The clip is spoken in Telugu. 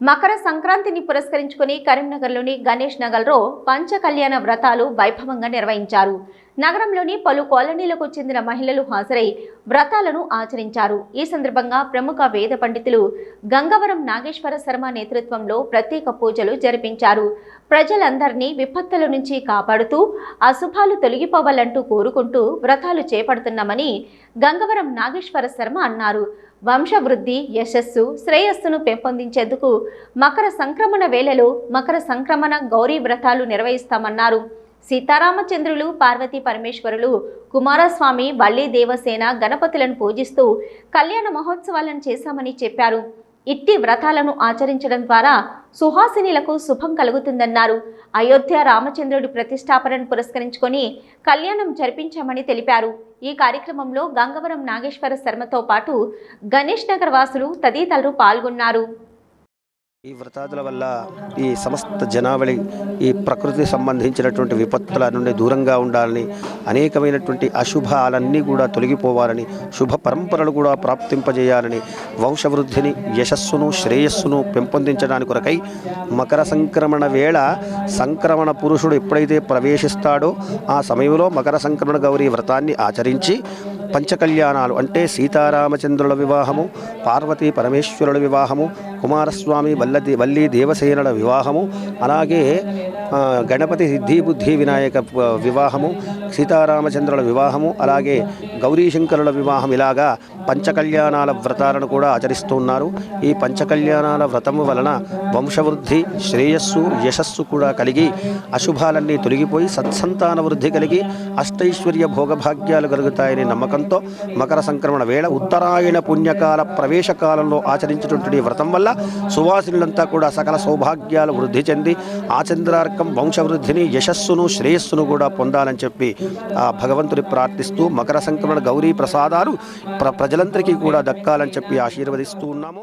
మకర సంక్రాంతిని పురస్కరించుకుని కరీంనగర్లోని గణేష్ నగర్లో పంచకళ్యాణ వ్రతాలు వైభవంగా నిర్వహించారు. నగరంలోని పలు కాలనీలకు చెందిన మహిళలు హాజరై వ్రతాలను ఆచరించారు. ఈ సందర్భంగా ప్రముఖ వేద పండితులు గంగవరం నాగేశ్వర శర్మ నేతృత్వంలో ప్రత్యేక పూజలు జరిపించారు. ప్రజలందరినీ విపత్తుల నుంచి కాపాడుతూ అశుభాలు తొలగిపోవాలంటూ కోరుకుంటూ వ్రతాలు చేపడుతున్నామని గంగవరం నాగేశ్వర శర్మ అన్నారు. వంశవృద్ధి యశస్సు శ్రేయస్సును పెంపొందించేందుకు మకర సంక్రమణ వేళలో మకర సంక్రమణ గౌరీ వ్రతాలు నిర్వహిస్తామన్నారు. సీతారామచంద్రులు పార్వతీ పరమేశ్వరులు కుమారస్వామి వల్లి దేవసేన గణపతులను పూజిస్తూ కళ్యాణ మహోత్సవాలను చేశామని చెప్పారు. ఇట్టి వ్రతాలను ఆచరించడం ద్వారా సుహాసినిలకు శుభం కలుగుతుందన్నారు. అయోధ్య రామచంద్రుడి ప్రతిష్టాపనను పురస్కరించుకొని కళ్యాణం జరిపించామని తెలిపారు. ఈ కార్యక్రమంలో గంగవరం నాగేశ్వర శర్మతో పాటు గణేష్ నగర్ వాసులు తదితరులు పాల్గొన్నారు. ఈ వ్రతాదుల వల్ల ఈ సమస్త జనావళి ఈ ప్రకృతి సంబంధించినటువంటి విపత్తుల నుండి దూరంగా ఉండాలని అనేకమైనటువంటి అశుభాలన్నీ కూడా తొలగిపోవాలని శుభ పరంపరలు కూడా ప్రాప్తింపజేయాలని వంశవృద్ధిని యశస్సును శ్రేయస్సును పెంపొందించడానికి కొరకై మకర సంక్రమణ వేళ సంక్రమణ పురుషుడు ఎప్పుడైతే ప్రవేశిస్తాడో ఆ సమయంలో మకర సంక్రమణ గౌరీ వ్రతాన్ని ఆచరించి పంచకళ్యాణాలు అంటే సీతారామచంద్రుల వివాహము పార్వతీ పరమేశ్వరుల వివాహము కుమారస్వామి వల్లది వల్లి దేవసేనుల వివాహము అలాగే గణపతి సిద్ధి బుద్ధి వినాయక వివాహము సీతారామచంద్రుల వివాహము అలాగే గౌరీశంకరుల వివాహం ఇలాగా పంచకళ్యాణాల వ్రతాలను కూడా ఆచరిస్తూ ఉన్నారు. ఈ పంచకళ్యాణాల వ్రతము వలన వంశవృద్ధి శ్రేయస్సు యశస్సు కూడా కలిగి అశుభాలన్నీ తొలగిపోయి సత్సంతాన వృద్ధి కలిగి అష్టైశ్వర్య భోగభాగ్యాలు కలుగుతాయనే నమ్మకంతో మకర సంక్రమణ వేళ ఉత్తరాయణ పుణ్యకాల ప్రవేశకాలంలో ఆచరించినటువంటి వ్రతం వల్ల సువాసినులంతా కూడా సకల సౌభాగ్యాలు వృద్ధి చెంది ఆచంద్రార్కం వంశవృద్ధిని యశస్సును శ్రేయస్సును కూడా పొందాలని చెప్పి ఆ భగవంతుని ప్రార్థిస్తూ మకర సంక్రమణ గౌరీ ప్రసాదాలు ప్ర ప్రజలందరికీ కూడా దక్కాలని చెప్పి ఆశీర్వదిస్తూ ఉన్నాము.